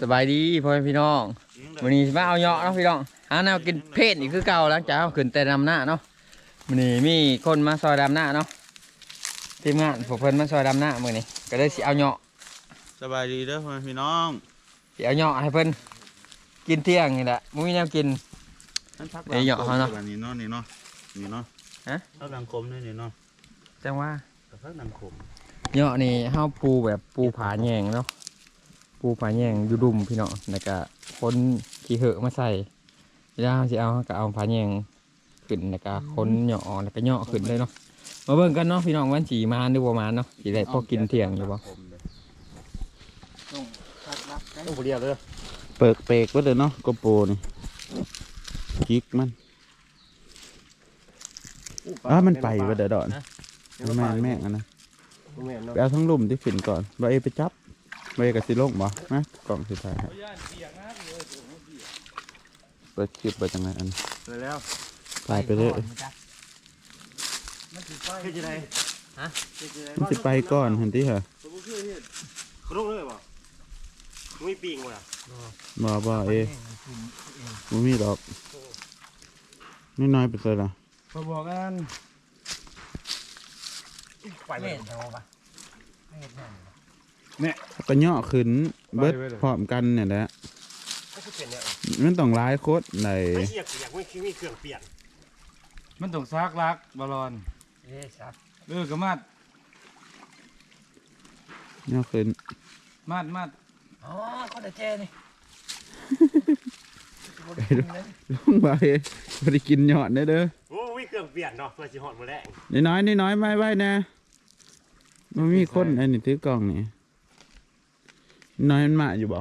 สบายดีพ่อแม่พี่น้องวันนี้สิมาเอาเหยาะเนาะพี่น้องหาแนวกินเพศอีกคือเก่าหลังจากเอาขึ้นแต่ดำหน้าเนาะวันนี้มีคนมาซอยดำหน้าเนาะทีมงานพวกเพิ่นมาซอยดำหน้ามื้อนี้ก็เลยสิเอาเหยาะสบายดีเด้อพ่อแม่พี่น้องสิเอาเหยาะให้เพิ่นกินเที่ยงนี่แหละบ่มีแนวกิน นั่นพักเอ้ยเหยาะเขาเนาะ นี่เนาะนี่เนาะนี่เนาะฮะ พักดังคมนี่นี่เนาะจังว่า พักดังคมเหยาะนี่เฮาปูแบบปูผาแยงเนาะ ปูผาแยงอยู่ดุมพี่น้องแล้วก็คนขี้เหอะมาใส่เวลาเราสิเอาเราก็เอาผาแยงขึ้นแล้วก็คนเหยาะแล้วก็เหยาะขึ้นเลยเนาะมาเบิ่งกันเนาะพี่น้องวันสีมาหรือบ่มาเนาะสิได้พอกินเที่ยงอยู่บ่ต้องเรียกเลยเปิกเปกไว้เลยเนาะกโปรนี่จิกมันอ้ามันไปไว้เด้อดอนแม่งแม่งอันนะไปเอาทั้งลุ่มที่ฝิ่นก่อนใบเอไปจับ ใบเอกับสิลงบ่นะกล่องสุดท้ายครับเปิดคลิปเปิดจังไงอันเลยแล้วถ่ายไปเลยคือจะได้มันสิไปก่อนเห็นที่เหรอครุกเลยบ่มีปีงว่ะบ่บ่เอบ่มีดอกนี่น้อยไปเลยล่ะพอบอกกันไปเลย ก็ย่อขึ้นเบิดพร้อมกันเนี่ยแหละก็คือเป็นเนี่ยมันต้องร้ายโคตรไหนไม่เสียกอยากไม่คิดมีเครื่องเปลี่ยน มันต้องซักลักบอลอนเอ๊ะครับเออกระมัดย่อขึ้นมัดมัดอ๋อเขาได้แจนี่ลงไปบ่ได้กินยอดได้เด้อโอ้มีเครื่องเปลี่ยนเนาะเพื่อสิหอดมาแรงนี่น้อยนี่น้อยไว้ไว้นะมันมีคนไอ้นี่ถือกล่องนี่ น้อยมันมาอยู่บ่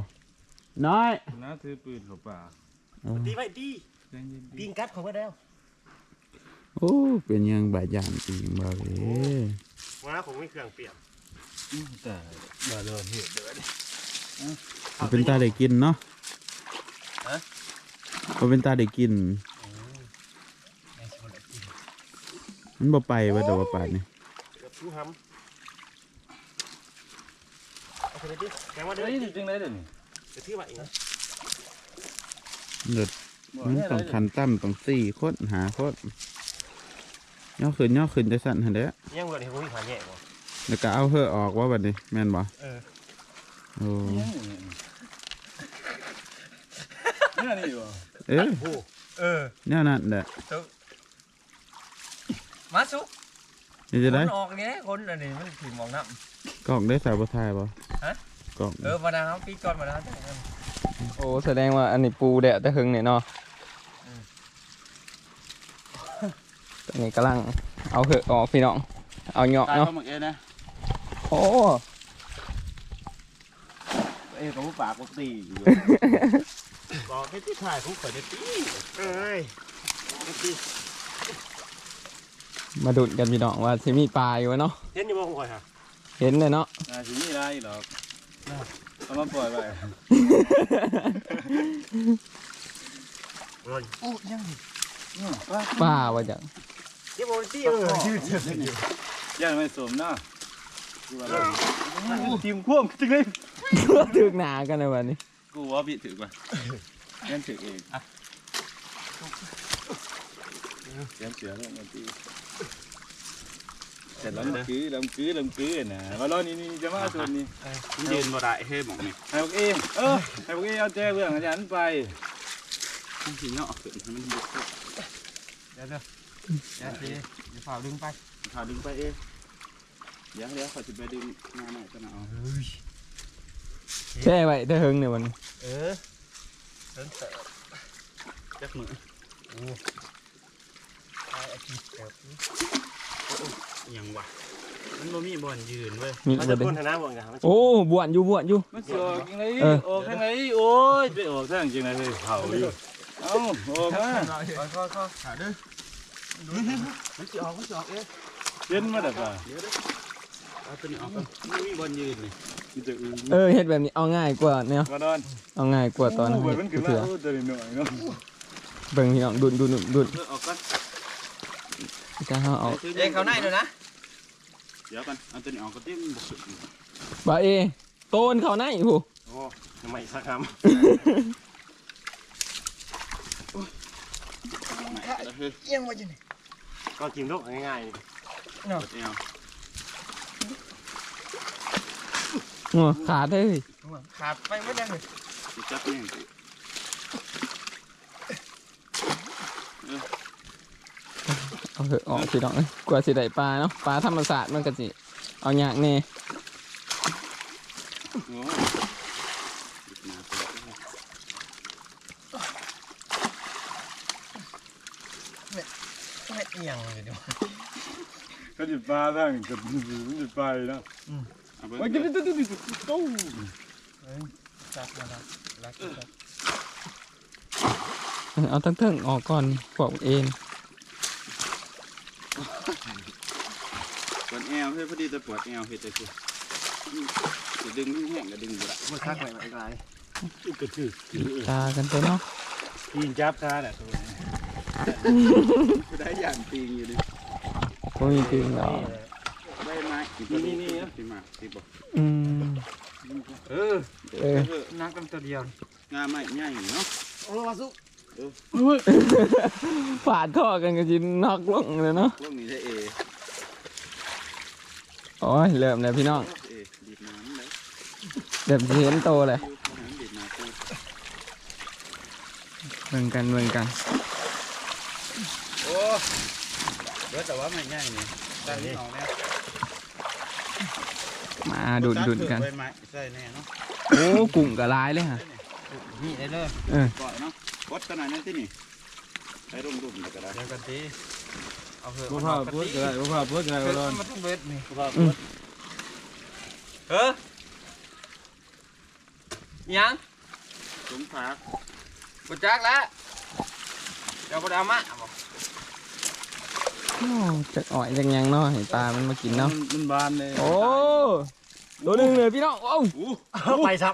น้อยนะถือปืนเข้าป่าดีไว้ดีใจเย็นปีงกัดของไว้แล้วโอ้เป็นยังบาดยานจริงบ่เว้ยวันนั้นผมมีเครื่องเปลี่ยนๆแต่บอลอนเห็ดเด้อดิมันเป็นตาได้กินเนาะมันเป็นตาได้กินมันบ่ไปว่าแต่ว่าป่านนี่เกือบชู้ห้ำ เอาไปเลยดิแกว่าเด้อเฮ้ยจริงๆเลยเดี๋ยวนี้เดี๋ยวที่ว่าอีกนะเดือดมันต้องคันตั้มต้องสี่โคตรหาโคตรย่อขึ้นย่อขึ้นจะสั่นหันเด้อยังเงินเห็นผมมีขาแย่บ่แล้วก็เอาเฮอออกว่าบัดนี้แม่นบ่เออโอ้เนี่ยนี่บ่เอ้ยโอ้เออแนวนั้นแหละมาสุนี่จะได้คนออกนี่นะคนอันนี้มันถึงมองน้ำ กล่องได้สาวบ่ทายบ่ฮะ กล่องเออมาดามปีก่อนมาดามโอ้แสดงว่าอันนี้ปูแดดแต่หึงเนี่ยเนาะตอนนี้กำลังเอาเหอะออกพี่น้อง เอาเหยาะตายเนาะ เขาหมักเอ้นะโอ้เอ้เขาปากปกติอยู่ บอกให้ที่ถ่ายผมเปิดได้ปีเอ้ยได้ปีมาดุดกันพี่น้องว่าสิมีปลาอยู่วะเนาะเห็นอยู่บ่ผมคอยฮะ เห็นเลยเนาะน่าสิมีได้หรอกเอามาปล่อยไปเงินปลาว่าจังเดี๋ยวผมตีเออยืดเส้นอยู่ย่างไม่สมเนาะทีมควงจริงเลยถึกหนากันในวันนี้ กูว่าพี่ถือป่ะแค่ถือเองแค่เสือแล้วมันตี แต่ลำกือลำกือลำกือนะบอลอนนี่นี่จะมาส่วนนี้ยืนบ่ได้เฮ้ยหมองนี่ให้พวกเองเออให้พวกเองเอาแจ้เบื้องอาจารย์ไปมันสิเนาะขึ้นให้มันบุกเดี๋ยวเดี๋ยวเดี๋ยวสิเดี๋ยวฝ่าดึงไปขาดึงไปเองเดี๋ยวเดี๋ยวเขาสิไปดึงมาใหม่กันเอาแช่ไว้แต่หึงเนี่ยวันนี้เออเดินเสิร์ฟจักมือไอ้อาชีพเสิร์ฟ ยังวะมันบ่มีบ่อนยืนเว้ยมีมันปจะระเด็พ่นนทางน้ำบ่ไงมันโอ้บวนอยู่บวนอยู่ มันสออกยังไงเออ ออกทางไหนโอ้ยไปออกทางจริงเลยเผาอยู่เอ้าออกมาค่อยๆขาดื้อมันจะออกมันจะออกเอ๊ะเย็นมาแต่ป่ะเอาตัวนี้ออกก่อนไม่มีบ่อนยืนนี่มันจะอือเออเฮ็ดแบบนี้เอาง่ายกว่าเนี่ยมาดอนเอาง่ายกว่าตอนโอ้ให้เบิดมันขึ้นมาเถื่อโอ้ตัวนี้หน่อยเนาะเบิ่งพี่น้องดุนดุนดุนดุนเออออกก่อน จะเอาเอาเอ้เขาในด้วยนะ เดี๋ยวกันเอาตัวนี้ออกก็เต็มบ่สุดบ่าเอโตนเขาไหนผู้โอ้ทำไมสักคเอียงมาจังำก็กินลูกง่ายเอวหัวขาดเลยขาดไปไม่ได้เลยสิจับแม่งสิ เอาเถอะออกพี่น้องเอ้ยกว่าสิได้ปลาเนาะปลาธรรมศาสตร์มันก็สิเอายากแน่โอ้มาเปิดเลยไม่เอียงเลยเดี๋ยวก็จะปลาทั้งกับจะไปนะเอาไปโอ้ยตุ๊ดตุ๊ดตุ๊ดตุ๊ดตู้จับมาแล้วรักจับเอาทั้งเทิงออกก่อนพวกเอง ปวดแอวเฮ้ยพอดีจะปวดแอวเฮ็ดจังซี่จะดึงแห้งก็ดึงบ่ได้ๆมันคักไปไหมไกลกระชือตากันไปเนาะกินจับคาแหละตัวได้อย่างจริงอยู่ดิพวกมีจริงเหรอได้ไหมนี่นี่นี่สิมาสิบอกอืมเออเออนักกันตัวเดียวงานใหม่ใหญ่เนาะโอ้มาสุ ฝาดท่อกันก็จินนอกลงเลยเนาะพวกนี้ได้เอโอ้ยเริ่มแล้วพี่น้องเอดีดน้ำเลยเดี๋ยวสิเห็นโตเลยน้ำดีดน้ำกูเบิ่งกันเบิ่งกันโอ้เดี๋ยวแต่ว่าไม่ใหญ่นี่ใส่นี่ออกแล้วมาดุดดุดกันใบไม้ใส่แน่เนาะโอ้กุ้งกระลายเลยฮะนี่ได้เลยก่อนเนาะ กดขนาดนั้นที่นี่ใช้ร่มรุ่มๆก็ได้เดี๋ยวกันตีเอาเถอะบ่พาพูดก็ได้บ่พาพูดก็ได้เถบ่อะร้อนมันต้องเบ็ดนี่บ่พาพูดเออยังสมพักกดจักแล้วเดี๋ยวกดเอามาบอกโอ้จะอ่อยจังยังเนาะให้ปลามันมากินเนาะ มันบานเลยโอ้ตัวหนึ่งเลยพี่น้องโอ้ อู้ไปซ้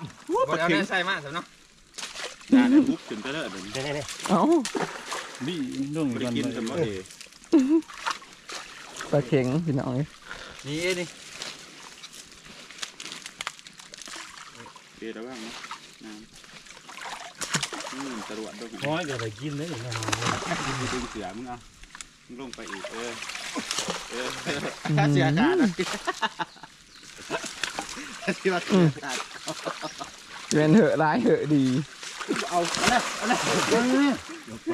กดเอาเนี่ยใส่มาสิเนาะ ยาได้บุบขึ้นไปเลยเดี๋ยวนี้ำนี่เอ้าบี้นุ่งไม่ได้กินกันบ่เอปลาเข็งพี่น้องเอ้ยนี่นี่เอระวังเนาะน้ำนี่มันตรวจด้วยน้อยก็ได้กินเลยนะดึงดึงเสือมึงเอามึงลงไปอีกเออเออถ้าเสือขาดนะเสือขาด เวียนเหอะร้ายเหอะดี เอาอะไรอะไรเดี๋ยวไป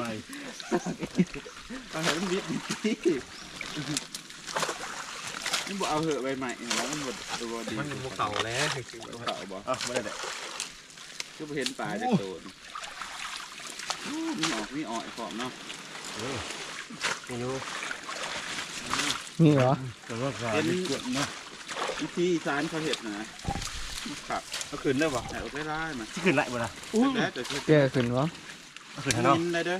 เอาให้มันบิดนี่มันบ่เอาเหอะใบใหม่แล้วมันบ่ตัวดีมันบุกเข่าแล้วบ่เข่าบอะไม่ได้คือบ่เห็นปลาจากโดนมีออกมีออกไอ้ขอบเนาะไม่รู้นี่เหรอแต่ว่าขาดกดนะวิธีอีสานเขาเห็ดนะ ขับเอาขึ้นได้บ่แต่เอาได้ร้ายมาที่ขึ้นไรบ่ล่ะแต่แต่คือแก่ขึ้นวะเอาขึ้นกิให้เนาะนได้เด้อ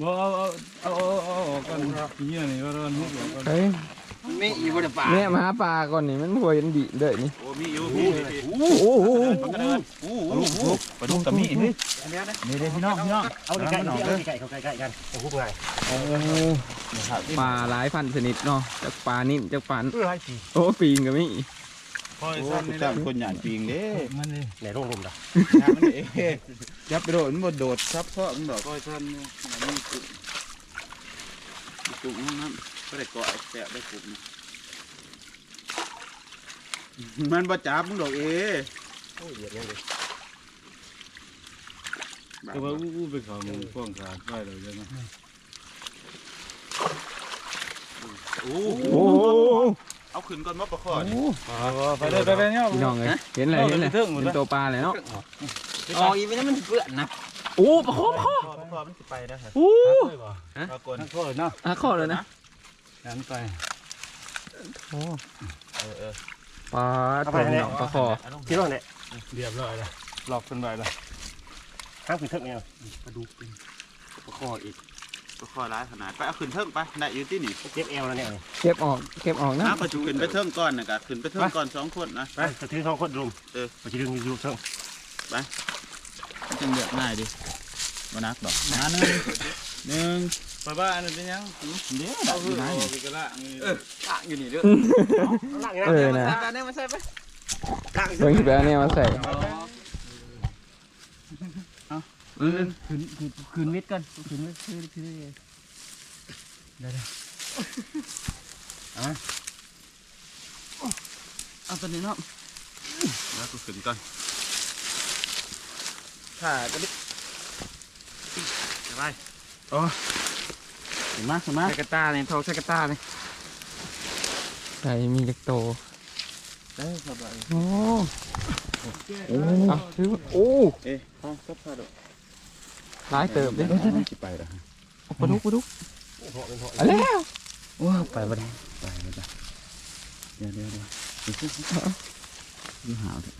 บ่เอาเอาเอาเอาออกก่อนนี่นี่ว่าร้อนหุบก่อนเฮ้ยไม่อีบริปาแม่มาหาปลาก่อนนี่มันพวยยันดีเด้อนี่โอ้มีอยู่มีมีมีโอ้โหมันก็เดินอู้ปลาดุกปลาดุกปลาดุกกับมีเฮ้ยอันเนี้ยนะนี่เด้พี่น้องพี่น้องเอาใกล้ๆเอาใกล้ๆเขาใกล้ๆกันโอ้โหไงโอ้ปลาหลายพันชนิดเนาะจากปลานิ่มจากปลาเพื่อให้สีโอ้ปีงก็มี คอยโอ้สั้นกูนี่จ้างคนหยาดปิงเด้มันนี่ในโรงลมดะงานมันเอ๋ยับไปโดดมันบ่โดดซับเพาะมันดอกคอยสั้นนี่นี่กุ่มกุ่มห้องน้ำก็ได้เกาะแกะได้กุ่มมันบ่จับมึงดอกเอ๋โอ้ยเหยียดยังเลยแต่ว่าอู้ไปเขามึงป้องขาดไปเลยจังนะโอ้โอ้โห เอาขึ้นก่อนมาประคอนี่ไปเลยไปเลยเนี่ยพี่น้องเลยเห็นเลยเห็นเลยเทิงหมดเห็นแล้วตัวปลาเลยเนาะออกอีกไม่ได้มันเปื้อนนะโอ้ปลาคอปลาคอประคอมันสิไปนะฮะโอ้ปรากฏทั้งโคตรเนาะอาคอเลยนะยันไปโอ้เออเออปลาตัวน้องปลาคอคิดว่าเนี่ยเรียบร้อยแล้วหลอกขึ้นไปแล้วข้างคือเทิงเนี่ยกระดูกเป็นประคออีก ประคอร้ายขนาดไปเอาขึ้นเทิงไปได้อยู่ที่นี่เจ็บเอวแล้วเนี่ยเก็บออกเก็บออกนะนะประจุขึ้นไปเทิงก่อนนะกะขึ้นไปเทิงก่อนสองคนนะไปจะถือสองคนรุมเออไปจะดึงอยู่เทิงจังเลือกง่ายดิมานักดอกมาหนึ่งหนึ่งไปบ้านนั่นเป็นยังเดี๋ยวเอาดักอคือยู่ไหนเอาไปกระละนี่ตั้งอยู่นี่เด้อล่างเออนะใส่ไปเนี่ยมาใส่ไปเบิ่งสิไปเอาเนี่ยมาใส่ คืนคืนคืนวิทย์กันคืนวิทย์คืนคืนได้ได้เอาตัวนี้เนาะแล้วกูขึ้นก่อนถ่าก็ดิไปเห็นไหมเห็นไหมใส่กระตาเลยทองใส่กระตาเลยใส่มีจักโตได้สบายโอ้โอ้เอาถือว่าโอ้เอ๊ะห้องซับพาดห ลายเติบเด้สิไปละเอาปลาดุกปลาดุกเอาแล้วว้าไปบ่ได้ไปแล้วจ้เดี๋ยวเดี๋ยวเดี๋ยวดูหาวเถอะ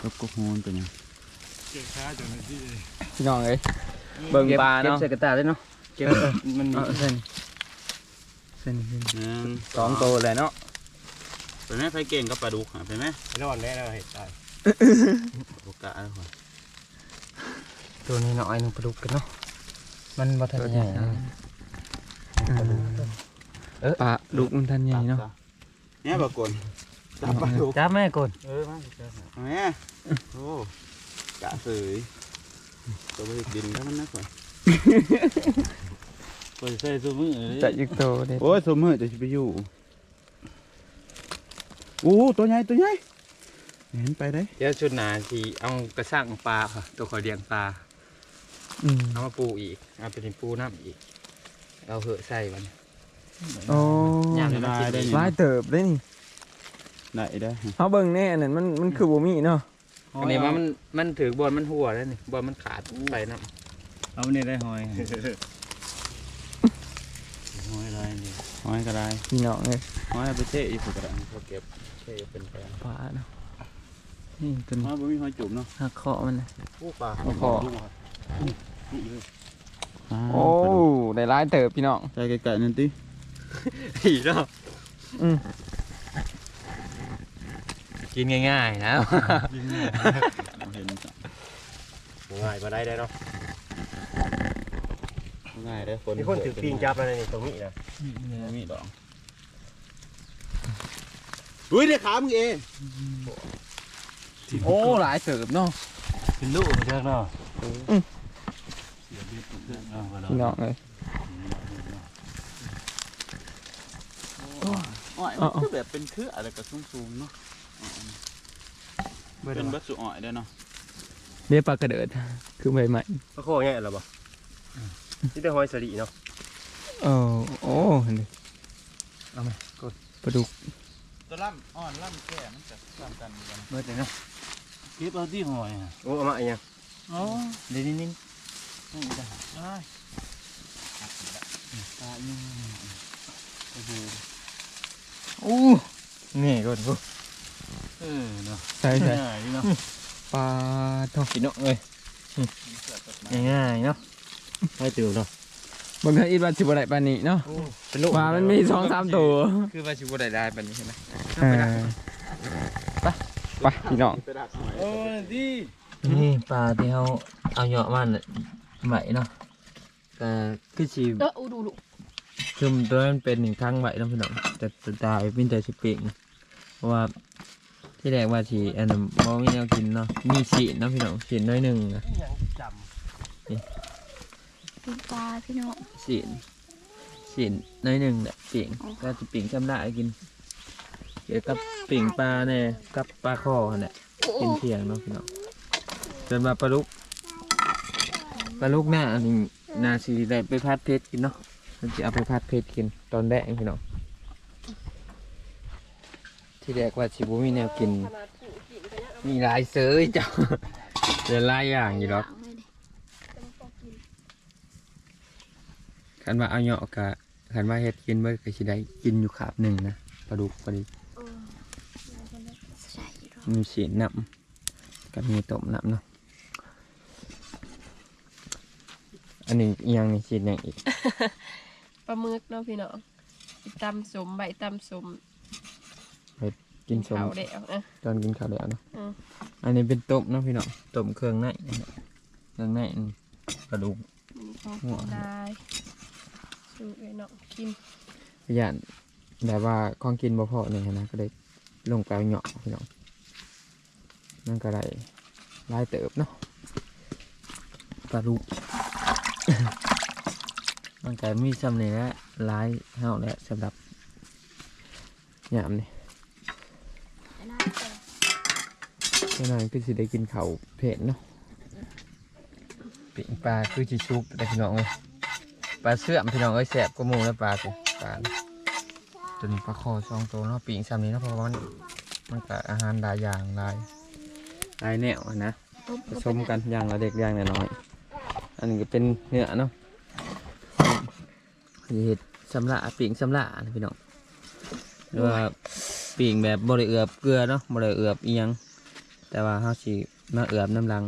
แล้วก็โฮนเป็นยังพี่น้องเอ้ยเบิ่งปลาเนาะเก็บใส่กระตาเลยเนาะเก็บมันมีเส้นเส้นเส้นสองโตเลยเนาะไปไหมไฟเก่งกับปลาดุกเหาไปไหมนอนแน่เลยตายโอกาสอะไรวะ ตัวนี้น้อยนึงปลาดุกกันเนาะมันบ่ทันใหญ่นะปลาดุกมันทันใหญ่เนาะเนี่ยปรากฏจับปลาดุกจับแม่ก่อนเออมาแม่โอ้กะเสยตัวไปดินแล้วมันนักกว่าไปใส่ตัวมือเลยจะยึกโตเด็ดโอ้ยสมมือจะไปอยู่โอ้ตัวใหญ่ตัวใหญ่เห็นไปได้เดี๋ยวชุดหนาที่เอากระสังปลาค่ะตัวขอเลี้ยงปลา อืมเอามาปูอีกเอาไปเป็นปูน้ำอีกเอาเหอะใส่มันโอ้ยามได้มันกินได้ดีนี่หลายเติบเลยนี่ได้ได้เฮาเบิ่งแน่นั่นมันมันคือบ่มีเนาะอันนี้ว่ามันมันถือบอลมันหัวแล้วนี่บอลมันขาดไปน้เอาเนี่ยได้หอยหอยอะไรนี่ห้อยก็ได้พี่น้องเอ้ยห้อยเอาไปเจ๊อีกก็ได้เขาเก็บเจ๊เป็นไปปลาเนาะนี่ตัวนี้ห้อยบ่มีห้อยจุ่มเนาะหักเคาะมันนะผู้ปลาำขอา โอ้ได้หลายเติบพี่น้องใจไกลๆนั่นติผีเนาะอืมกินง่ายๆนะเห็นจ้ะง่ายมาได้ได้เนาะง่ายได้อคนมีคนถือปีนจับอะไรนี่ตรงนี้นะบ่มีดอกอุ้ยเดี๋ยวขามึงเองโอ้หลายเติบเนาะเป็นลูกเจ้าเนาะ พี่น้องเอ้ยอ้อยมันคือแบบเป็นเครืออะไรก็สูงๆเนาะเป็นบัสสุอ้อยได้เนาะเรียกปลากระเดิดคือใบใหม่พระโคง่ายหรอบ่นี่แต่หอยสลีเนาะโอ้โอ้นี่เอาไหมกดปลาดุกตัวล่ำอ่อนล่ำแก่มันจะล่ำกันกันเบิดเลยเนาะเก็บเอาที่หอยอะโอ้เอามาอีกยังอ๋อเดี๋ยวนิ่ งๆอู้นี่กดกูเออเนาะใช่ใช่ง่ายดีเนาะปลาทองพี่น้องเอ้ยง่ายๆเนาะให้ตื่นเนาะเบิ่งถ้าอีกว่าสิบ่ได้ปานนี้เนาะเป็นลูกปลามันมีสองสามตัวคือว่าชิบุได้ได้แบบนี้ใช่ไหมเออไปไปพี่น้องไปดักหอยโอ้ดีนี่ปลาที่เขาเอาเหยาะมันใหม่เนาะ ก็คือชีเอออูดูดูคือมันตัวนั้นเป็นหนึ่งครั้งใหม่เนาะพี่น้องแต่แต่ตายเป็นแต่สิเป่งเพราะว่าที่แรกว่าชีอันนั้นมองมีแนวกินเนาะมีฉีนเนาะพี่น้องฉีนน้อยหนึ่งอะจดูปลาพี่น้องฉีนฉีนน้อยหนึ่งแหละเป่งก็จะเป่งจำได้กินเกี่ยวกับเป่งปลาเนี่ยกับปลาคอเนี่ยโอ้กินเที่ยงเนาะพี่น้องจนมาปลาลูกปลาลูกหน้าอันนี้ นาซีได้ไปพัดเพชรกินเนาะมันจะเอาไปพัดเพชรกินตอนแรกพี่น้องที่แรกว่าชิบุมีแนวกิน มีหลายเสือเจ้าเดี๋ยวหลายอย่างอยู่หรอกคันว่าเอาเหยาะกะคันว่าเฮ็ดกินเมื่อก็สิได้กินอยู่ขาบหนึ่งนะปลาดุกพอดีใช่หรอมีสีน้ำกับมีต้มน้ำเนาะ อันนี้อีกอยังนี่สีอย่างอีก ปลาหมึกเนาะพี่น้องตำสมใบตำสมกินสมเขาเดียวอะตอนกินข้าวแล้วเนาะอืม อันนี้เป็นต้มเนาะพี่น้องต้มเครื่องในนั่นแหละเครื่องในอันกระดูกมันของกินได้สูตรไอ้น้องกินพยานแบบว่าของกินบ่พอเนี่ยนะก็เลยลงไปเอาเหยาะพี่น้องนั่นก็ได้ลายเติบเนาะปลาลูก มันก็มีสำเนียงและลายเฮาและสำหรับยามนี่แค่นั้นก็สิได้กินเขาวเผ็ดเนาะปิ่งปลาคือจิชุกแต่พี่น้องเอ้ยปลาเสื่อมพี่น้องเอ้ยแสบก็มูแล้วปลาสิปลาตัวนี้ปลาคอสองโตวเนาะปีกซ้ำนี้เนาะเพราะว่ามันมันก็อาหารหลายอย่างหลายหลายแนวอะนะ ผสมกันอย่างละเด็กอย่างละน้อย อันนี้ก็เป็นเนื้อเนาะเห็ดสำละปีกสำละนะพี่น้องหรือว่าปีกแบบบริเอือบเกลือเนาะบริเอือบเอียง แต่ว่าเขาสิมาเอือบน้ำลัง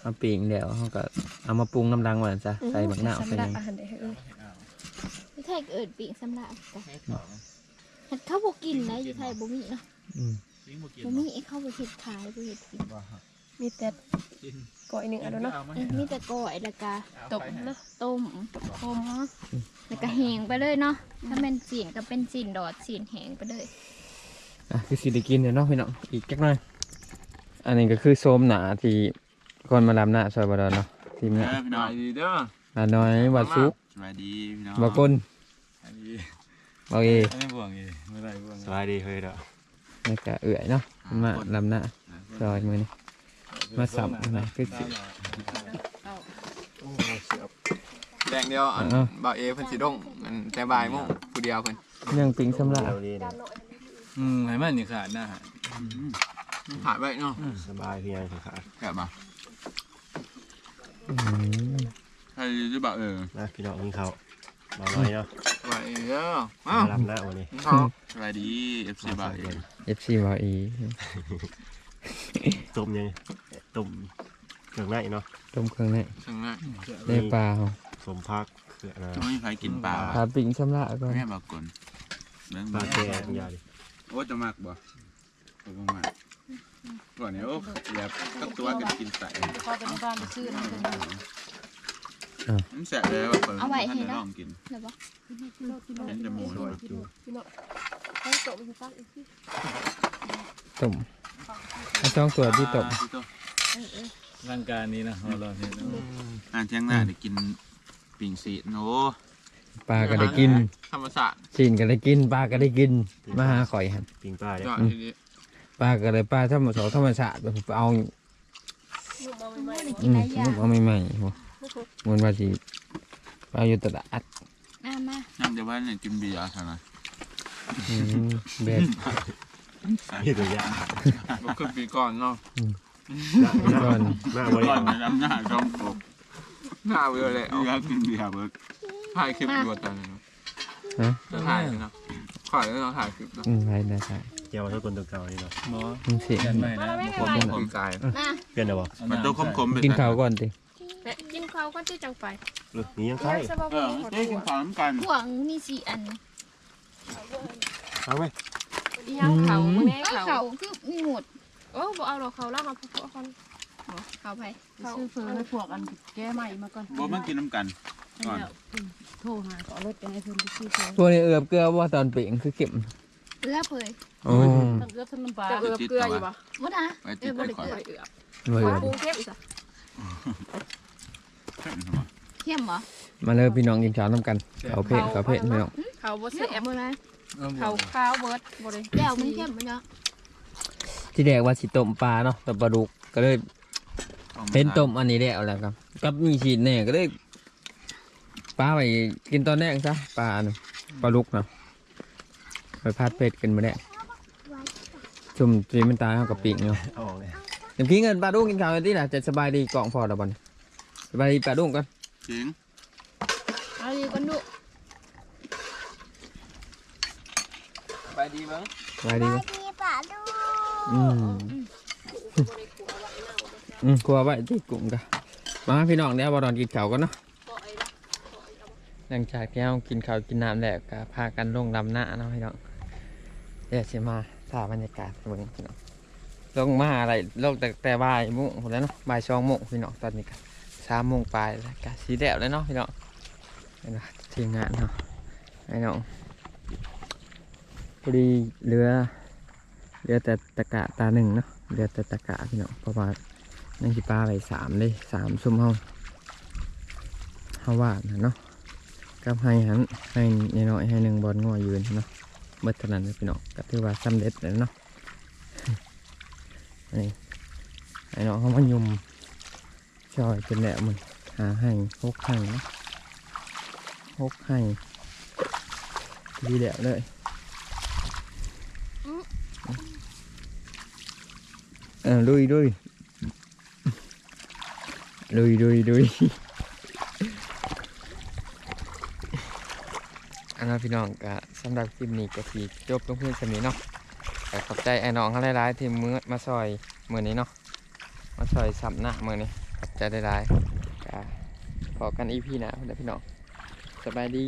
เอาปีกแล้วเขาก็เอามาปรุงน้ำลังไว้ซะใส่บักหน้าวใส่หยังอาหารได้เอ้ยอยู่ไทยก็เอิดปีกสำลักจ้ะเฮ็ดเขาบ่กินนะอยู่ไทยบ่มีเนาะอืมบ่มีเขาบ่เฮ็ดขายบ่เฮ็ดกินมีแต่ ก่อยหนึ่งอันเนาะเออมีแต่ก้อยแล้วก็ตบเนาะต้มต้มแล้วก็แห้งไปเลยเนาะถ้าแม่นจีนก็เป็นจีนดอดจีนแห้งไปเลย อะคือสิได้กินเดี๋ยวเนาะพี่น้องอีกจักหน่อย อันนี้ก็คือโซมหนาที่ก่อนมาลำหน้าซอยบดอนเนาะทีมงานพี่น้องดีเด้อลาน้อยวัดซุกสวัสดีพี่น้องบกลสวัสดีบอเอไม่บ่วงอีเมื่อไรบ่วงสบายดีเฮ้ยเด้อนี่ก็เอื่อยเนาะมาลำหน้าซอยมือนี่ มาสับนะคือสิ แดงเดียวอันอ่า บ่าวเอเพิ่นสิดงอันแต่บ่ายโมงผู้เดียวเพิ่นยังปิงสำลักเดี๋ยวนี้นะอืมให้มันนี่ขาดหน้าถ่ายไว้เนาะสบายเพียงสิครับแกะบ่อืมให้จะบอกเออนะพี่น้องกินข้าวมาหน่อยเนาะบ่าวเอเด้ออ้ามาวรับหน้าวันนี้เขาสวัสดี FC บ่าวเอ เอฟซีบอเอต้มยัง ต้มเครื่องในเนาะต้มเครื่องในถึงแล้วได้ปลาเหรอสมพักเขือนะไม่มีใครกินปลาพาปิงสำลักก่อนแม่บอกก่อนเรื่องปลาบ้าแก่ยาดิโอ้จะมากบ่โอ้บ่มากก่อนเนี่ยโอ้แบบก็ตัวกันกินใส่พอเป็นบ้านไปซื้อนะเป็นมันแสบเลยว่าเปิดเอาไว้ให้ให้เนาะลองกินเดี๋ยวบ่เห็นจมูกเลยให้ตบไปฟังอีกทีต้มเอาช่องตัวที่ต้ม ร่างกายนี้นะเราเห็นอ่านเที่ยงหน้าได้กินปิ่งสีโนปลาก็ได้กินธรรมศาสตร์จีนก็ได้กินปลาก็ได้กินมาหาข่อยหันปิงปลาเด้ยอดทีนี้ปลาก็เลยปลาธรรมชาติธรรมชาติแบบเอานุ่มเอาใหม่กิอืนมหลายอย่างเอาใหม่ๆหัวมันว่าสิปลาอยู่ตลาดมามานั่นจะว่าเนี่ยกินเบียร์เท่านั้นอืมแบบมีตัวอย่างบ่คือปีก่อนเนาะ ก่อนหน้าบริก่อกานรนะน้ำหน้าจอมปลกหน้าเบื่อเลยเอาเบียร์กินเบียร์เบิร์ดถ่ายคลิปอยู่ตอนนี้เนาะฮะจะถ่ายเนาะข่อยแล้วเราถ่ายคลิปเนาะอืมได้ได้ได้เกี่ยวกับทุกคนตัวเก่านี่เนาะหมอมึงเสียเปลี่ยนใหม่นะผมผมกายมาเปลี่ยนเดี๋ยวบ่มันตัวคมๆเป็นกินข้าวก่อนติแม่กินข้าวก็ที่จังไปหรือนี่ยังไงยังสบายเออได้กินข้าวน้ำกันพวกมีสี่อันเอาไหมอีหยังเขามึงแน่เอ้ยเขาเขาคือมีหมด โอ้บ่เอาหรอกเขาแล้วมาพวกคนเขาไปซื้อเฟอร์ให้พวกอันแก้ใหม่มาก่อนบ่มากินน้ำกันก่อนแล้วโทรหาก็เอารถไปให้เพิ่นไปซื้อเฟอร์ตัวนี้เอือบเกลือว่าตอนเปลี่ยนคือเก็บเอื้อเผยโอ้ต้องเลือกทั้งน้ำปลาจะเอือบเกลืออยู่ปะบ่นะไว้เอติอดบ่ไปได้ก่อนเกลือเลยปรุงเทพอีกสักเข้มบ่มาเลยพี่น้องกินข้าวน้ำกันข้าวเผ็ดข้าวเผ็ดพี่น้องเขาบ่แซ่บบ่นะเขาข้าวเบิดบ่ได้แก้วมันเข้มบ่เนาะ ที่แรกว่าสิต้มปลาเนาะแต่ปลาดุกก็เลยเป็นต้มอันนี้แล้วแหละครับกับมีฉีดแน่ก็เลยปลาไปกินตอนแรกซะปลาเนาะปลาดุกเนาะไปพาดเป็ดกันมาแน่จุ่มจีมันตายเขากับปีกเนาะเอาออกเลยเดี๋ยวพี่เงินปลาดุกกินข้าวกันที่ไหนะจะสบายดีกล่องพอแล้วบอลสบายดีปลาดุกกันจริงเอาดีก่อนดุไปดีมั้งสบายดีไหม อืมอืมกลัวไว้ที่กลุ่มกันมาพี่น้องเดี๋ยวบอลกินข้าวกันเนาะหลังจากที่เรากินข้าวกินน้ำแล้วก็พากันลงดำหน้าเนาะพี่น้องเดี๋ยวจะมาถ่ายบรรยากาศเบิ่งพี่น้องลงมาอะไรลงแต่แต่บ่ายโมงหมดแล้วเนาะบ่ายสองโมงพี่น้องตอนนี้กันสามโมงปลายแล้วก็สีแดดแล้วเนาะพี่น้องเห็นไหมทีมงานเนาะพี่น้องพอดีเหลือ เหลือแต่ตะกะตาหนึ่งเนาะเหลือแต่ตะกะพี่น้องเพราะว่านั่นคือปลาไปสามเลยสามซุ่มเฮาเฮาว่านะเนาะกับให้หันให้น้อยให้หนึ่งบอลงอยืนเนาะเมื่อเท่านั้นพี่น้องก็ถือว่าสำเร็จแล้วเนาะนนี้ไอ้น้องเขามายุ่มชอยเป็นแหละมันหาให้หกให้เนาะหกให้ดีแล้วเลย ออลุยลุยลุยลุยลุยอันนั้นพี่น้องก็สำหรับคลิปนี้ก็สีจบลงเพียงสำนี้เนาะแต่ขอบใจไอ้น้องเขาหลายๆที่มือมาซอยมือนี้เนาะมาซอยสับหน้ามือนี้ขอบใจหลายๆก็พอกันอีพีนะเดี๋ยวพี่น้องสบายดี